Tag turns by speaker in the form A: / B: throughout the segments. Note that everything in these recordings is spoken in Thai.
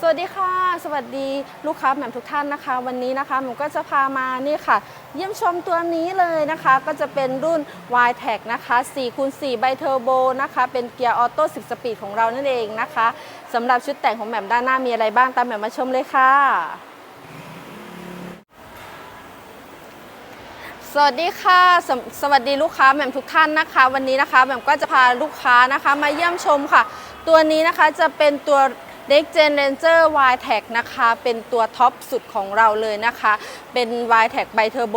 A: สวัสดีค่ะ สวัสดีลูกค้าแหม่มทุกท่านนะคะ วันนี้นะคะผมก็จะพามานี่ค่ะ เยี่ยมชมตัวนี้เลยนะคะ ก็จะเป็นรุ่น y t e c นะคะ4คูณ4ใบเทอร์โบนะคะ เป็นเกียร์ออโต้10 สปีดของเรานั่นเองนะคะสำหรับชุดแต่งของแหม่มด้านหน้ามีอะไรบ้างตามแหม่มมาชมเลยค่ะสวัสดีค่ะสสวัสดีลูกค้าแหม่มทุกท่านนะคะ วันนี้นะคะแหม่มก็จะพาลูกค้านะคะ มาเยี่ยมชมค่ะ ตัวนี้นะคะจะเป็นตัว d e x Gen Ranger y t e c นะคะ เป็นตัวท็อปสุดของเราเลยนะคะ เป็น y t e c ไบเทอร์โบ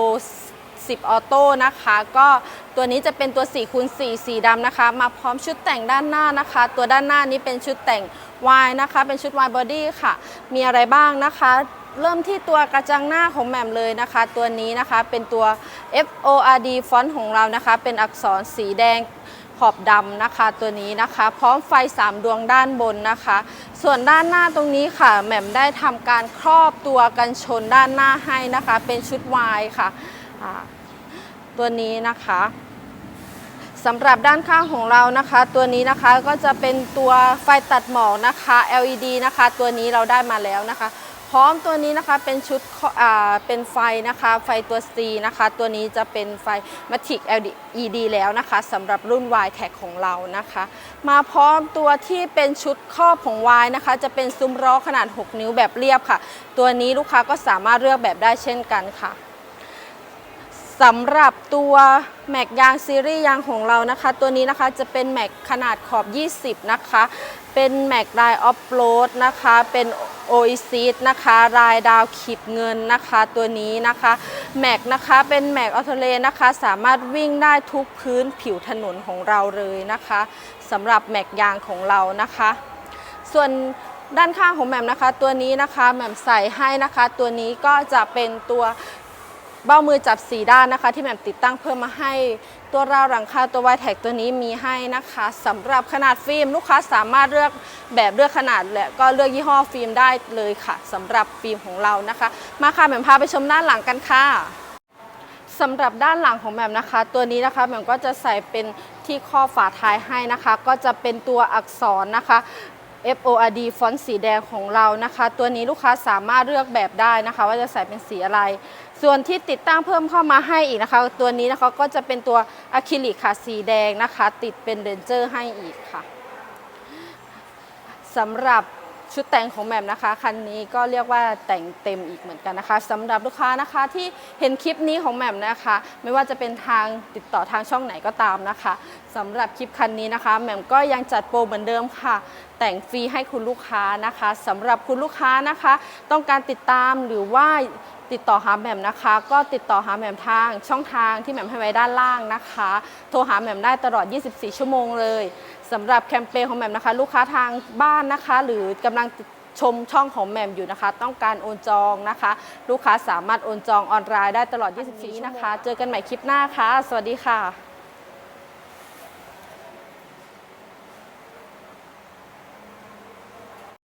A: 10 ออโต้นะคะ ก็ตัวนี้จะเป็นตัว4คูณ4สีดำนะคะ มาพร้อมชุดแต่งด้านหน้านะคะ ตัวด้านหน้านี้เป็นชุดแต่ง Y นะคะ เป็นชุด Y body ค่ะ มีอะไรบ้างนะคะ เริ่มที่ตัวกระจังหน้าของแหม่มเลยนะคะ ตัวนี้นะคะเป็นตัว F O R D ฟอนต์ของเรานะคะ เป็นอักษรสีแดง ขอบดำนะคะตัวนี้นะคะ พร้อมไฟ 3 ดวงด้านบนนะคะ ส่วนด้านหน้าตรงนี้ค่ะแหม่มได้ทำการครอบตัวกันชนด้านหน้าให้นะคะ เป็นชุด Y ค่ะตัวนี้นะคะสำหรับด้านข้างของเรานะคะ ตัวนี้นะคะก็จะเป็นตัวไฟตัดหมอกนะคะ LED นะคะ ตัวนี้เราได้มาแล้วนะคะ พร้อมตัวนี้นะคะเป็นชุดเป็นไฟนะคะไฟตัว C นะคะ ตัวนี้จะเป็นไฟ Matic LED แล้วนะคะสำหรับรุ่น Y Tag ของเรานะคะ มาพร้อมตัวที่เป็นชุดครอบของ Y นะคะ จะเป็นซุ้มล้อขนาด 6 นิ้วแบบเรียบค่ะ ตัวนี้ลูกค้าก็สามารถเลือกแบบได้เช่นกันค่ะ สำหรับตัวแม็กยางซีรีส์ยางของเรานะคะ ตัวนี้นะคะจะเป็นแม็กขนาดขอบ 20 นะคะ เป็นแม็กลายออฟโรดนะคะ เป็นโออิซีดนะคะลายดาวขีบเงินนะคะ ตัวนี้นะคะแม็กนะคะเป็นแม็กออโตเลนะคะ สามารถวิ่งได้ทุกพื้นผิวถนนของเราเลยนะคะสำหรับแม็กยางของเรานะคะ ส่วนด้านข้างของแหม่มนะคะ ตัวนี้นะคะแหม่มใส่ให้นะคะ ตัวนี้ก็จะเป็นตัว เบ้ามือจับสีด้านนะคะ ที่แหม่มติดตั้งเพิ่มมาให้ตัวราวหลังคาตัววายแท็กตัวนี้มีให้นะคะสำหรับขนาดฟิล์มลูกค้าสามารถเลือกแบบเลือกขนาดและก็เลือกยี่ห้อฟิล์มได้เลยค่ะสำหรับฟิล์มของเรานะคะ มาค่ะแหม่มพาไปชมด้านหลังกันค่ะสำหรับด้านหลังของแหม่มนะคะ ตัวนี้นะคะแหม่มก็จะใส่เป็นที่ข้อฝาท้ายให้นะคะ ก็จะเป็นตัวอักษรนะคะ F O R D ฟอนต์สีแดงของเรานะคะ ตัวนี้ลูกค้าสามารถเลือกแบบได้นะคะ ว่าจะใส่เป็นสีอะไร ส่วนที่ติดตั้งเพิ่มเข้ามาให้อีกนะคะ ตัวนี้นะคะก็จะเป็นตัวอะคริลิกค่ะสีแดงนะคะ ติดเป็นเรนเจอร์ให้อีกค่ะสำหรับ ชุดแต่งของแหม่มนะคะคันนี้ก็เรียกว่าแต่งเต็มอีกเหมือนกันนะคะสำหรับลูกค้านะคะที่เห็นคลิปนี้ของแหม่มนะคะ ไม่ว่าจะเป็นทางติดต่อทางช่องไหนก็ตามนะคะสำหรับคลิปคันนี้นะคะแหม่มก็ยังจัดโปรเหมือนเดิมค่ะ แต่งฟรีให้คุณลูกค้านะคะสำหรับคุณลูกค้านะคะ ต้องการติดตามหรือว่า ติดต่อหาแหม่มนะคะ ก็ติดต่อหาแหม่มทางช่องทางที่แหม่มให้ไว้ด้านล่างนะคะ โทรหาแหม่มได้ตลอด 24 ชั่วโมงเลยสำหรับแคมเปญของแหม่มนะคะ ลูกค้าทางบ้านนะคะ หรือกำลังชมช่องของแหม่มอยู่นะคะ ต้องการโอนจองนะคะ ลูกค้าสามารถโอนจองออนไลน์ได้ตลอด 24นะคะ เจอกันใหม่คลิปหน้าค่ะ สวัสดีค่ะ